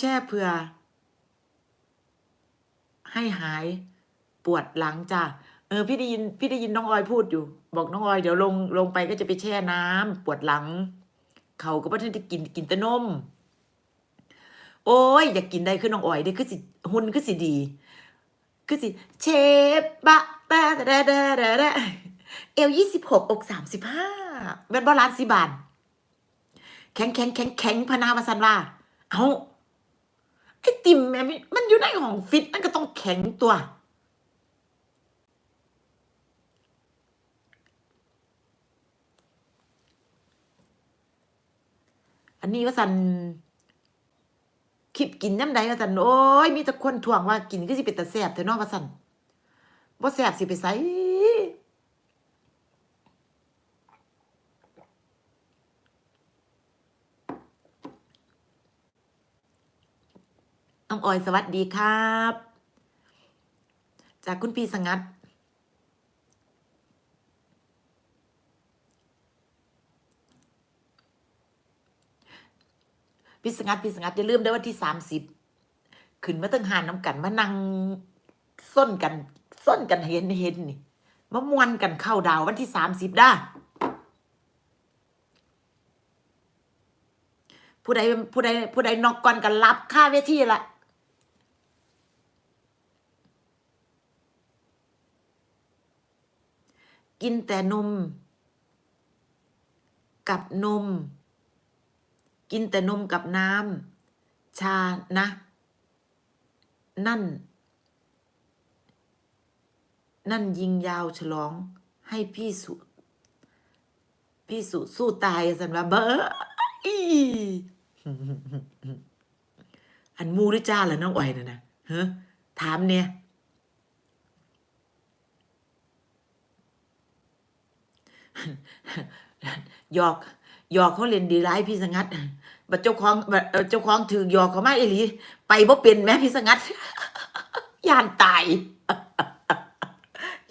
แช่เผื่อ ให้หายปวดหลังจ้ะเออพี่ได้ยินพี่ได้ยินน้องออยพูดอยู่ บอกน้องออยเดี๋ยวลงลงไปก็จะไปแช่น้ำปวดหลัง เขาก็บ่ทันได้กินกินแต่นม โอ้ย อยากกินได้คือน้องออยได้คือสิหุ่นคือสิดีคือสิเชฟบะบะดะดะดะดะเอวยี่สิบหกอกสามสิบห้าเป็นบอลานสิบานแข็งแข็งแข็งแข็งพนาวาสันว่า เอา ไอติมแม่มันมันอยู่ในห้องฟิตมันก็ต้องแข็งตัว อันนี้ว่าสันคลิปกินน้ำใดว่าสันโอ้ยมีแต่คนถ่วงว่ากินก็สิเป็นตาแสบแต่นอกว่าสันบ่แสบสิไปใส่ น้องออยสวัสดีครับ จากคุณพี่สงัด พี่สงัดพี่สงัดอย่าลืมได้วันที่สามสิบขึ้นมาตั้งหานน้ำกันมานั่งส้นกันส้นกันเห็นเห็นนี่มามวนกันเข้าดาววันที่สามสิบได้ผู้ใดผู้ใดผู้ใดนอกก่อนกันรับค่าเวทีละ กินแต่นม กับนม กินแต่นมกับน้ำชานะ นั่น นั่นยิงยาวฉลองให้พี่สุพี่สุสู้ตายสันว่าเบออีอันมูหรือจ้าเหรอน้องอ่อยนะนะเฮ้ถามเนี่ย หยอกหยอกเขาเล่นดีร้ายพี่สงัดบัดเจ้าของบัดเจ้าของถือหยอกเขามาอีหลีไปบ่เป็นแม่พี่สงัดย่านตาย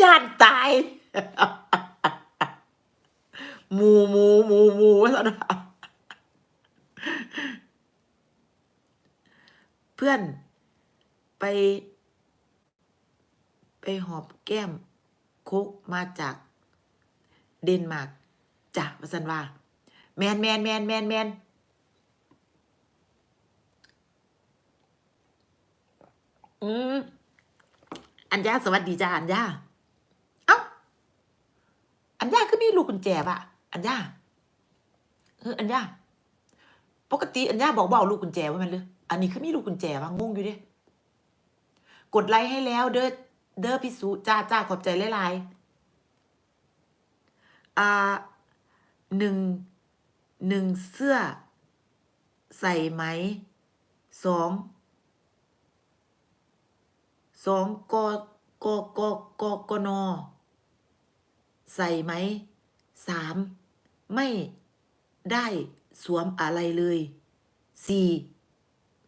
ย่านตายหมูหมูหมูหมูว่าซั่นว่าเพื่อนไป ไปหอบแก้มโคกมาจาก เดนมาร์กจ้ะว่าสันว่า แมนแมนแมนแมนแมนอืมอัญญาสวัสดีจ้าอัญญาเอ้าอัญญาคือมีลูกกุญแจปะอัญญาเอออัญญาปกติอัญญาบอกบเอาลูกกุญแจไว้มันเลยอันนี้คือมีลูกกุญแจปะงงอยู่เดิกดไลค์ให้แล้วเด้อเด้อพี่สุจ้าจ้าขอบใจหลายๆ อ่าหนึ่งหนึ่งเสื้อ ใส่ไหมสองสองกกกกกนใส่ไหมสามไม่ได้สวมอะไรเลยสี่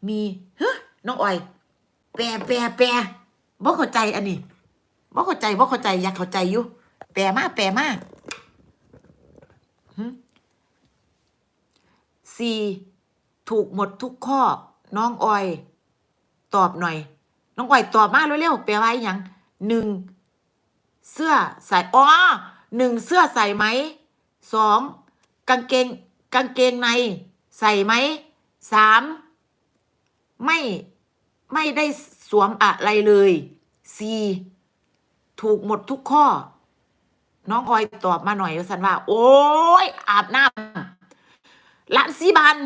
มีเฮ้ยน้องอ้อย แปรแปรแปรบ่เข้าใจอันนี้บ่เข้าใจบ่เข้าใจอยากเข้าใจอยู่ แปรมากแปรมาก สี่ถูกหมดทุกข้อ น้องออย ตอบหน่อย น้องออยตอบมาเร็วๆแปลว่าอหยังหนึ่งเสื้อใส่อ๋อหนึ่งเสื้อใส่ไหมสองกางเกงกางเกงใน ใส่ไหมสามไม่ไม่ได้สวมอะไรเลยสี่ถูกหมดทุกข้อ น้องออยตอบมาหน่อยสันว่า โอ้ยอาบน้ำ ล้านสีบัน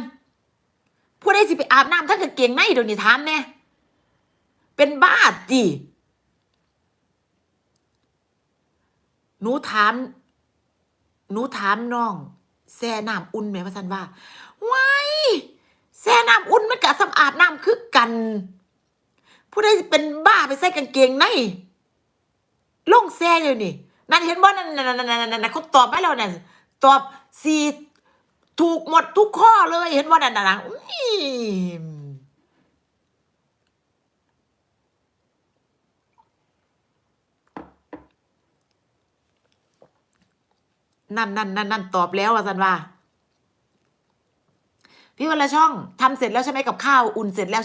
ผู้ใดสิไปอาบน้ำถ้าเกิดเก่งในเดี๋ยวนี้ถามแน่เป็นบ้าจีหนูถามหนูถามน้องแซ่น้ำอุ่นไหมว่าสันว่าว้ายแซ่น้ำอุ่นมันกะสำอาบน้ำคือกัน ผู้ใดเป็นบ้าไปใส่กางเกงในล่งแซ่เดี๋ยวนี้นั่นเห็นบ่นั่นนั่นนั่นนั่นนั่นเขาตอบมาแล้วนั่นตอบสี่ ถูกหมดทุกข้อเลยเห็นว่านั่นนะนั่นนั่นนั่นนั่นตอบแล้วว่าสันว่า พี่วันละช่องทำเสร็จแล้วใช่ไหมกับข้าวอุ่นเสร็จแล้ว